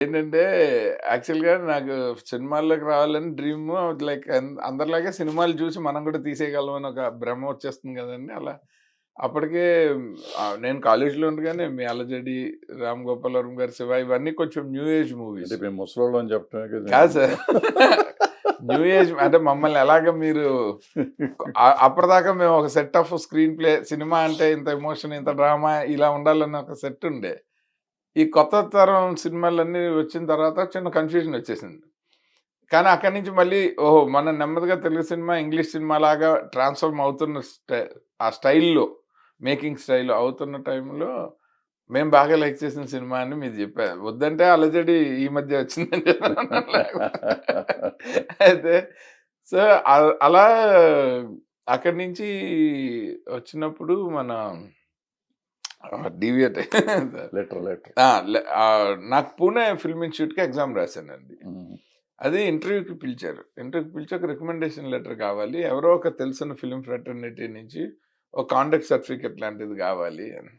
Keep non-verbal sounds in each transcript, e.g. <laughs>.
ఏంటంటే యాక్చువల్‌గా నాకు సినిమాల్లోకి రావాలని డ్రీమ్ లైక్ అందరిలాగే సినిమాలు చూసి మనం కూడా తీసేయగలం అని ఒక భ్రమ వచ్చేస్తుంది కదండీ! అలా అప్పటికే నేను కాలేజీలో ఉండగానే మీ అల్లజడి, రామ్ గోపాల్ వర్మ గారి 'శివ' ఇవన్నీ కొంచెం న్యూ ఏజ్ మూవీస్. ముసలోళ్ళం అని చెప్పడమే కదా! సార్. న్యూ ఏజ్ అంటే మమ్మల్ని ఎలాగ మీరు అప్పటిదాకా మేము ఒక set of screenplay cinema అంటే ఇంత ఎమోషన్, ఇంత డ్రామా ఇలా ఉండాలన్న ఒక సెట్ ఉండే. ఈ కొత్త తరం సినిమాలన్నీ వచ్చిన తర్వాత చిన్న కన్‌ఫ్యూజన్ వచ్చేసింది. కానీ అక్కడి నుంచి మళ్ళీ ఓహో! మన నెమ్మదిగా తెలుగు సినిమా, ఇంగ్లీష్ సినిమా లాగా ట్రాన్స్‌ఫార్మ్ అవుతున్న స్టై ఆ స్టైల్‌లో మేకింగ్ స్టైల్ అవుతున్న టైంలో మేము బాగా లైక్ చేసిన సినిమా అని మీరు చెప్పారు. వద్దంటే అలజడి ఈ మధ్య వచ్చిందని అయితే సో అలా అక్కడి నుంచి వచ్చినప్పుడు మన డీవియేట్ లెటర్ లెటర్. నాకు పూణే ఫిల్మ్ ఇన్‌స్టిట్యూట్‌కి ఎగ్జామ్ రాశానండి. అది ఇంటర్వ్యూకి పిలిచారు. ఇంటర్వ్యూకి పిలిచి ఒక రికమెండేషన్ లెటర్ కావాలి. ఎవరో ఒక తెలిసిన ఫిల్మ్ ఫ్రాటర్నిటీ నుంచి ఒక కాండక్ట్ సర్టిఫికేట్ లాంటిది కావాలి అని.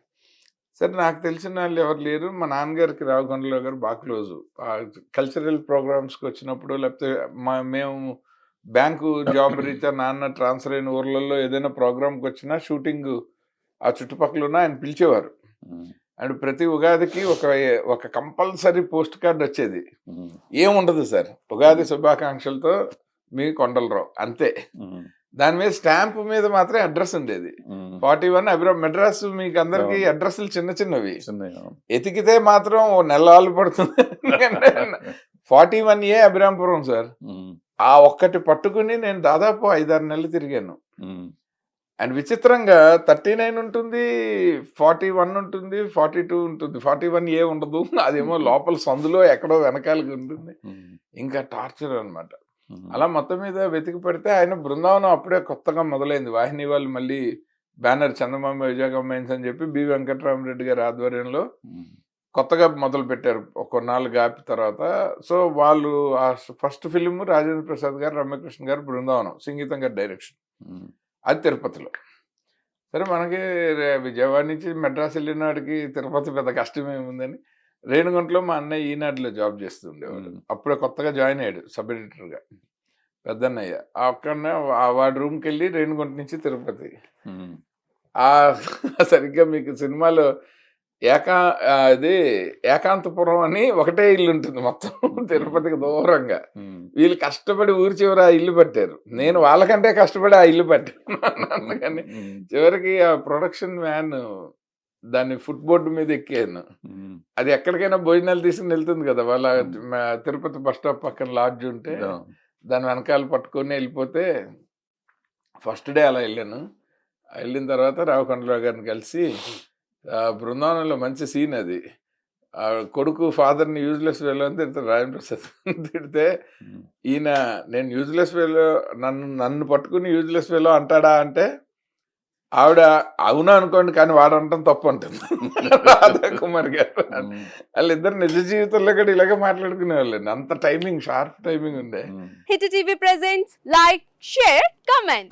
సరే నాకు తెలిసిన వాళ్ళు ఎవరు లేరు. మా నాన్నగారికి రావుగొండరావు గారు బాగా క్లోజు. కల్చరల్ ప్రోగ్రామ్స్‌కి వచ్చినప్పుడు లేకపోతే మా మేము బ్యాంకు జాబ్ <coughs> రీత్యా నాన్న ట్రాన్స్‌ఫర్ అయిన ఊర్లలో ఏదైనా ప్రోగ్రామ్‌కి వచ్చినా షూటింగ్ ఆ చుట్టుపక్కల ఉన్న ఆయన పిలిచేవారు. అండ్ ప్రతి ఉగాదికి ఒక ఒక కంపల్సరీ పోస్ట్ కార్డ్ వచ్చేది. ఏముండదు సార్. ఉగాది శుభాకాంక్షలతో మీ కొండలరావు అంతే. దాని మీద స్టాంప్ మీద మాత్రం అడ్రస్ ఉండేది. హ్మ్. 41 అభిరా మెడ్రాస్ మీకు అందరికి. అడ్రస్‌లు చిన్న చిన్నవి. ఎతికితే మాత్రం ఓ నెలలు పడుతుంది. <laughs> ఎందుకంటే 41 ఏ అభిరామపురం సార్. ఆ ఒక్కటి పట్టుకుని నేను దాదాపు 5, 6 నెలలు తిరిగాను. అండ్ విచిత్రంగా 39 ఉంటుంది, 41 ఉంటుంది, 42 ఉంటుంది. 41 ఏ ఉండదు. <laughs> అదేమో లోపల సందులో ఎక్కడో వెనకాలకి ఉంటుంది. హ్మ్. ఇంకా టార్చర్ అన్నమాట. హ్మ్. అలా మొత్తం మీద వెతికి పెడితే ఆయన బృందావనం అప్పుడే కొత్తగా మొదలైంది. వాహిని వాళ్ళు మళ్ళీ బ్యానర్ చందమామ విజయగమైన్స్ అని చెప్పి బి. వెంకటరామరెడ్డి గారి ఆధ్వర్యంలో. కొత్తగా మొదలుపెట్టారు. ఒక కొన్నాళ్ళు గ్యాప్ తర్వాత. సో వాళ్ళు ఆ ఫస్ట్ ఫిల్మ్ రాజేంద్ర ప్రసాద్ గారు, రమ్యకృష్ణ గారు బృందావనం. సంగీతం గారి డైరెక్షన్. అది తిరుపతిలో. సరే మనకి విజయవాడ నుంచి మెడ్రాస్ వెళ్ళినాడికి తిరుపతి పెద్ద కష్టమేముందని రేణిగుంటలో మా అన్నయ్య ఈనాడులో జాబ్ చేస్తూ ఉండేవాడు. హ్మ్. అప్పుడే కొత్తగా జాయిన్ అయ్యాడు సబ్ ఎడిటర్‌గా. పెద్దన్నయ్య. అక్కడనే వా వాడి రూమ్‌కెళ్ళి రేణిగుంట నుంచి తిరుపతి. సరిగ్గా మీకు సినిమాలో ఏకా అది ఏకాంతపురం అని ఒకటే ఇల్లు ఉంటుంది మొత్తం <laughs> తిరుపతికి దూరంగా. వీళ్ళు కష్టపడి ఊరి చివర ఆ ఇల్లు పట్టారు. నేను వాళ్ళకంటే కష్టపడి ఆ ఇల్లు పట్టాను. <laughs> అందుకని. చివరికి ఆ ప్రొడక్షన్ వ్యాన్ దాన్ని ఫుట్ బోర్డ్ మీద ఎక్కాను. అది ఎక్కడికైనా భోజనాలు తీసుకొని వెళ్తుంది కదా! వాళ్ళ తిరుపతి బస్ స్టాప్ పక్కన లాడ్జ్ ఉంటే. దాని వెనకాల పట్టుకొని వెళ్ళిపోతే ఫస్ట్ డే అలా వెళ్ళాను. వెళ్ళిన తర్వాత రావుకొండరావు గారిని కలిసి బృందావనంలో మంచి సీన్ అది. కొడుకు ఫాదర్‌ని యూజ్‌లెస్ ఫెలో అని తిడతాడు రాజేంద్ర ప్రసాద్. <laughs> తిడితే. ఈయన నేను యూజ్‌లెస్ ఫెలో నన్ను నన్ను పట్టుకొని యూజ్‌లెస్ ఫెలో అంటాడా అంటే ఆవిడ అవును అనుకోండి కానీ వాడు అనటం తప్పు అంటుంది. <laughs> రాధా కుమార్ గారు. వాళ్ళిద్దరు నిజ జీవితంలో కూడా ఇలాగే మాట్లాడుకునేవాళ్ళండి. అంత టైమింగ్ షార్ప్ టైమింగ్ ఉండే. Hit TV presents like share comment